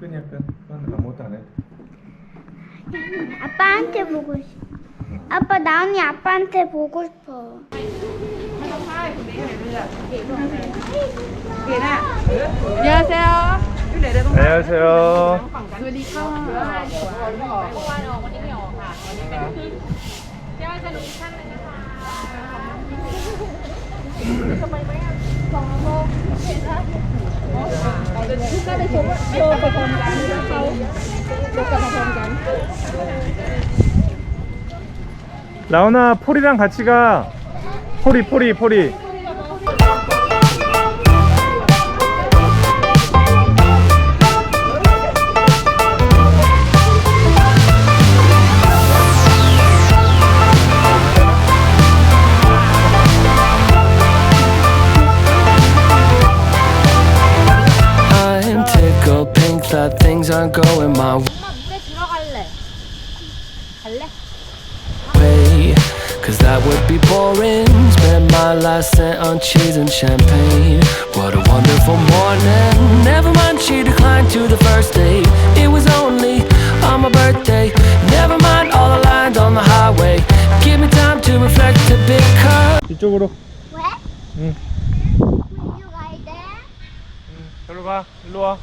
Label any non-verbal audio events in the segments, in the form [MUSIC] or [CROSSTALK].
그냥 그건 아무것도 안 해. 아빠한테 보고 싶어. 아빠 나은이 아빠한테 보고 싶어. 안녕하세요. 안녕하세요. สวัสด [LAUGHS] ลูกค้าได้ชมว่าโชว์ไปพร้อมกันแล้วเขาโชว์กันมาพร้อมกัน 라온아 폴이랑 같이 가 폴이 폴이 폴이 I'm going my way. Cause that would be boring. Spend my last cent on cheese and champagne. What a wonderful morning. Never mind, she declined to the first date. It was only on my birthday. Never mind all the lines on the highway. Give me time to reflect a bit, cause. 이쪽으로. 왜? 응. 우유 가야 돼? 응.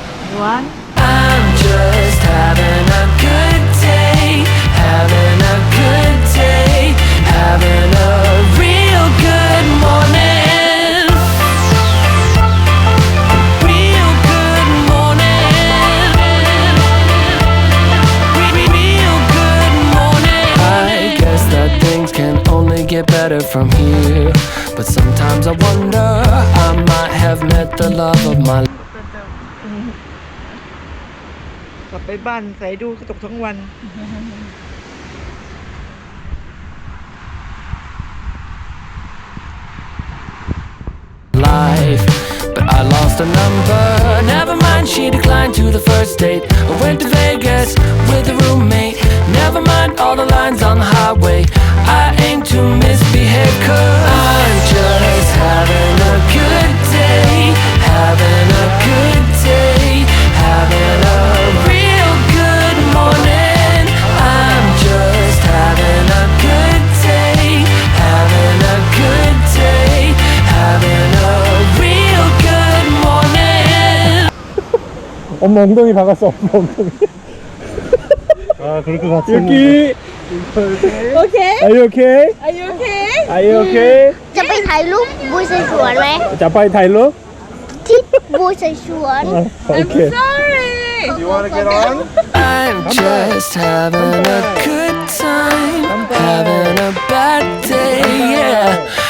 one. I'm just having a good day, having a good day, having a real good morning. Real good morning. real good morning. I guess that things can only get better from here. But sometimes I wonder, I might have met the love of my life. Life, but I lost a number. Never mind, she declined to the first date. I went to Vegas with a roommate. Never mind all the lines on the highway. I aim to miss. 엄마 엉덩이 박았어 엄마 엉덩이 아 그럴 것 같은데 여기 Okay? Are you okay? Are you okay? Are you okay? จะไปถ่ายรูปบุยใส่สวนไหม 자파이 타일러? ที่บุยใส่สวน 오케이 Sorry. You want to get on? I'm just having a good time, having a bad day, yeah.